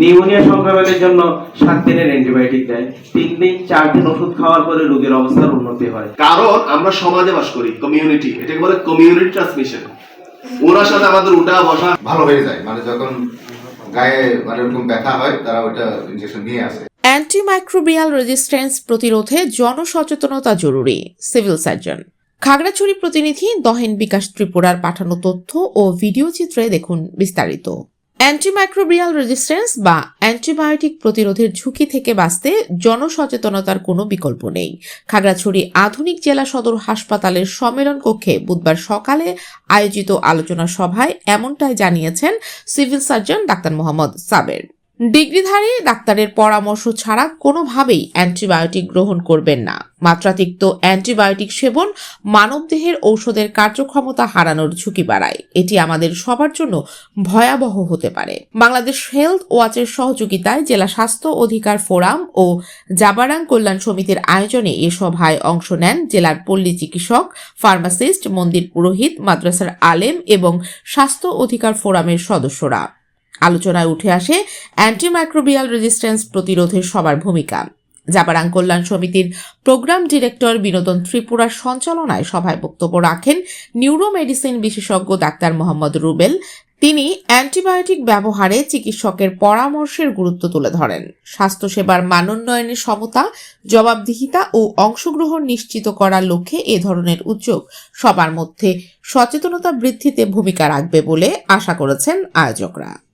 Pneumonia সংক্রমণের জন্য সাত দিনের অ্যান্টিবায়োটিক দেয়। তিন দিন চার দিন ওষুধ খাওয়ার পরে রোগীর অবস্থার উন্নতি হয়। কারণ আমরা সমাজে বাস করি কমিউনিটি এটাকে বলে কমিউনিটি ট্রান্সমিশন ওনার সাথে আমাদের উঠা বসা ভালো হয়ে যায়। মানে যখন গায়ে মানে ওরকম ব্যথা হয় তারা ওটা ইনজেকশন নিয়ে আসে। অ্যান্টিমাইক্রোবিয়াল রেজিস্ট্যান্স প্রতিরোধে জনসচেতনতা জরুরি সিভিল সার্জন খাগড়াছড়ি প্রতিনিধি দহেন বিকাশ ত্রিপুরার পাঠানো তথ্য ও ভিডিও চিত্রে দেখুন বিস্তারিত। অ্যান্টিমাইক্রোবিয়াল রেজিস্ট্যান্স বা অ্যান্টিবায়োটিক প্রতিরোধের ঝুঁকি থেকে বাঁচতে জনসচেতনতার কোনো বিকল্প নেই। খাগড়াছড়ি আধুনিক জেলা সদর হাসপাতালের সম্মেলন কক্ষে বুধবার সকালে আয়োজিত আলোচনা সভায় এমনটাই জানিয়েছেন civil surgeon doctor Mohammad Saber. ডিগ্রিধারী ডাক্তারের পরামর্শ ছাড়া কোনোভাবেই অ্যান্টিবায়োটিক গ্রহণ করবেন না। মাত্রাতিরিক্ত অ্যান্টিবায়োটিক সেবন মানবদেহের ঔষধের কার্যক্ষমতা হারানোর ঝুঁকি বাড়ায়। এটি আমাদের সবার জন্য ভয়াবহ হতে পারে। বাংলাদেশ হেলথ ওয়াচের সহযোগিতায় জেলা স্বাস্থ্য অধিকার ফোরাম ও জাবারাং কল্যাণ সমিতির আয়োজনে এ সভায় অংশ নেন জেলার পল্লী চিকিৎসক, ফার্মাসিস্ট, মন্দির পুরোহিত, মাদ্রাসার আলেম এবং স্বাস্থ্য অধিকার ফোরামের সদস্যরা। আলোচনায় উঠে আসে অ্যান্টিমাইক্রোবিয়াল রেজিস্ট্যান্স প্রতিরোধে সবার ভূমিকা। জাপারাং কল্যাণ সমিতির প্রোগ্রাম ডিরেক্টর বিনোদন ত্রিপুরার সঞ্চালনায় সভায় বক্তব্য রাখেন নিউরো মেডিসিন বিশেষজ্ঞ ডাক্তার মোহাম্মদ রুবেল। তিনি অ্যান্টিবায়োটিক ব্যবহারে চিকিৎসকের পরামর্শের গুরুত্ব তুলে ধরেন। স্বাস্থ্যসেবার মানোন্নয়নের সমতা, জবাবদিহিতা ও অংশগ্রহণ নিশ্চিত করার লক্ষ্যে এ ধরনের উদ্যোগ সবার মধ্যে সচেতনতা বৃদ্ধিতে ভূমিকা রাখবে বলে আশা করেছেন আয়োজকরা।